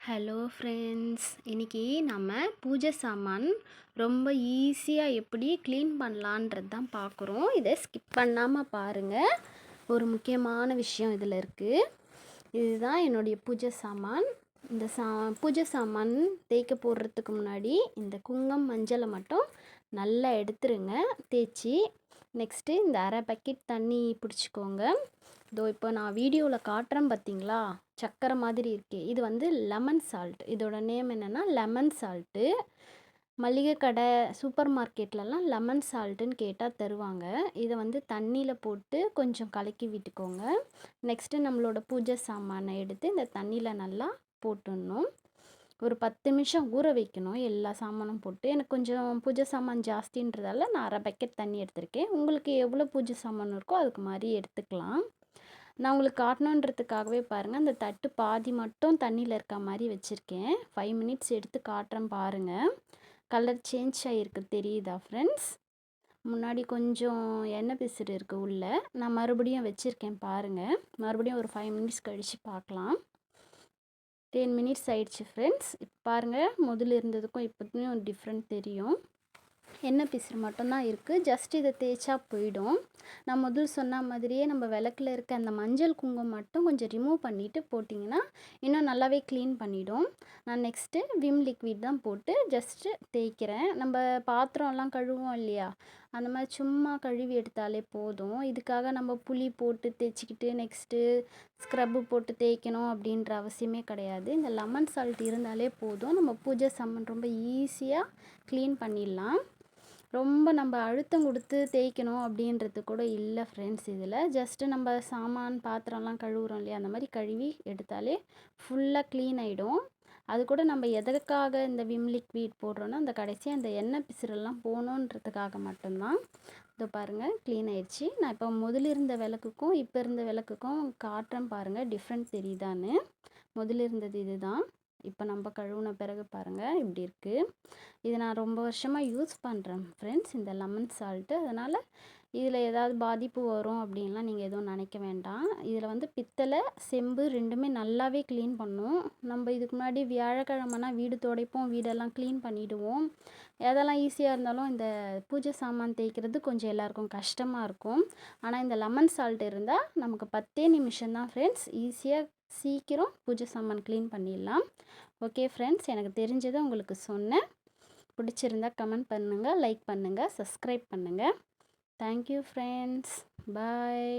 Hello friends இன்றைக்கி நம்ம பூஜை சாமான் ரொம்ப ஈஸியாக எப்படி க்ளீன் பண்ணலான்றது தான் பார்க்குறோம். இதை ஸ்கிப் பண்ணாமல் பாருங்கள் ஒரு முக்கியமான விஷயம் இதில் இருக்குது இதுதான் என்னுடைய பூஜை சாமான். இந்த சா பூஜை சாமான் தேய்க்க போடுறதுக்கு முன்னாடி இந்த குங்கம் மஞ்சளை மட்டும் நல்லா எடுத்துருங்க. தேய்ச்சி நெக்ஸ்ட்டு இந்த அரை பக்கெட் தண்ணி பிடிச்சிக்கோங்க. இதோ இப்போ நான் வீடியோவில் காட்டுறேன் பார்த்தீங்களா? சக்கரை மாதிரி இருக்கே. இது வந்து லெமன் சால்ட் இதோட நேம் என்னென்னா லெமன் சால்ட்டு மளிகை கடை சூப்பர் மார்க்கெட்லலாம் லெமன் சால்ட்டுன்னு கேட்டால் தருவாங்க. இதை வந்து தண்ணியில் போட்டு கொஞ்சம் கலக்கி விட்டுக்கோங்க. நெக்ஸ்ட்டு நம்மளோட பூஜை சாமானை எடுத்து இந்த தண்ணியில் நல்லா போட்டுடணும். ஒரு பத்து நிமிஷம் ஊற வைக்கணும். எல்லா சாமானும் போட்டு. எனக்கு கொஞ்சம் பூஜை சாமான் ஜாஸ்தின்றதால நான் அரை பக்கெட் தண்ணி எடுத்திருக்கேன். உங்களுக்கு எவ்வளோ பூஜை சாமான் இருக்கோ அதுக்கு மாதிரி எடுத்துக்கலாம். நான் உங்களுக்கு காட்டணுன்றதுக்காகவே பாருங்கள் அந்த தட்டு பாதி மட்டும் தண்ணியில் இருக்க மாதிரி வச்சுருக்கேன். ஃபைவ் மினிட்ஸ் எடுத்து காட்டுறேன் பாருங்கள் கலர் சேஞ்ச் ஆகிருக்கு தெரியுதா ஃப்ரெண்ட்ஸ் முன்னாடி கொஞ்சம் எண்ணெய் பிசுறு இருக்குது உள்ளே. நான் மறுபடியும் வச்சுருக்கேன் பாருங்கள் மறுபடியும் ஒரு ஃபைவ் மினிட்ஸ் கழித்து பார்க்கலாம். டென் மினிட்ஸ் ஆயிடுச்சு ஃப்ரெண்ட்ஸ் இப்போ பாருங்கள் முதல்ல இருந்ததுக்கும் இப்போதுக்கும் டிஃப்ரெண்ட் தெரியும். எண்ணெய் பிசுறு மட்டும்தான் இருக்குது ஜஸ்ட் இதை தேய்ச்சா போயிடும். நான் முதல் சொன்ன மாதிரியே நம்ம விளக்கில் இருக்க அந்த மஞ்சள் குங்குமம் மட்டும் கொஞ்சம் ரிமூவ் பண்ணிவிட்டு போட்டிங்கன்னா இன்னும் நல்லாவே க்ளீன் பண்ணிவிடும் நான் நெக்ஸ்ட்டு விம் லிக்விட் தான் போட்டு ஜஸ்ட்டு தேய்க்கிறேன். நம்ம பாத்திரம்லாம் கழுவோம் இல்லையா? அந்த மாதிரி சும்மா கழுவி எடுத்தாலே போதும். இதுக்காக நம்ம புளி போட்டு தேய்ச்சிக்கிட்டு நெக்ஸ்ட்டு ஸ்க்ரப்பு போட்டு தேய்க்கணும் அப்படின்ற அவசியமே கிடையாது. இந்த லெமன் சால்ட் இருந்தாலே போதும். நம்ம பூஜை சம்மன் ரொம்ப ஈஸியாக க்ளீன் பண்ணிடலாம். ரொம்ப நம்ம அழுத்தம் கொடுத்து தேய்க்கணும் அப்படின்றது கூட இல்லை ஃப்ரெண்ட்ஸ் இதில். ஜஸ்ட்டு நம்ம சாமான் பாத்திரம்லாம் கழுவுறோம் இல்லையா? அந்த மாதிரி கழுவி எடுத்தாலே ஃபுல்லாக க்ளீன் ஆகிடும் அது கூட நம்ம எதற்காக இந்த விம் லிக்விட் போடுறோன்னா அந்த கடைசியாக அந்த எண்ணெய் பிசுறெல்லாம் போகணுன்றதுக்காக மட்டும்தான். இதோ பாருங்கள் க்ளீன் ஆயிடுச்சு. நான் இப்போ முதல்ல இருந்த விளக்குக்கும் இப்போ இருந்த விளக்குக்கும் காட்டுறேன் பாருங்கள் டிஃப்ரெண்ட் தெரியுதான்னு. முதல்ல இருந்தது இதுதான். இப்போ நம்ம கழுவுன பிறகு பாருங்கள் இப்படி இருக்குது இது நான் ரொம்ப வருஷமாக யூஸ் பண்ணுறேன் ஃப்ரெண்ட்ஸ் இந்த லெமன் சால்ட்டு அதனால் இதில் ஏதாவது பாதிப்பு வரும் அப்படின்லாம் நீங்கள் எதுவும் நினைக்க வேண்டாம். இதில் வந்து பித்தளை செம்பு ரெண்டுமே நல்லாவே க்ளீன் பண்ணும். நம்ம இதுக்கு முன்னாடி வியாழக்கிழமைனா வீடு துடைப்போம் வீடெல்லாம் க்ளீன் பண்ணிவிடுவோம் எதெல்லாம் ஈஸியாக இருந்தாலும் இந்த பூஜை சாமான் தேய்க்கிறது கொஞ்சம் எல்லாருக்கும் கஷ்டமாக இருக்கும். ஆனால் இந்த லெமன் சால்ட் இருந்தால் நமக்கு பத்தே நிமிஷம் தான் ஃப்ரெண்ட்ஸ் ஈஸியாக சீக்கிரம் பூஜை சாமான் க்ளீன் பண்ணிடலாம். ஓகே ஃப்ரெண்ட்ஸ் எனக்கு தெரிஞ்சதை உங்களுக்கு சொன்னேன். பிடிச்சிருந்தா கமெண்ட் பண்ணுங்கள் லைக் பண்ணுங்கள் சப்ஸ்கிரைப் பண்ணுங்கள் தேங்க்யூ ஃப்ரெண்ட்ஸ் பாய்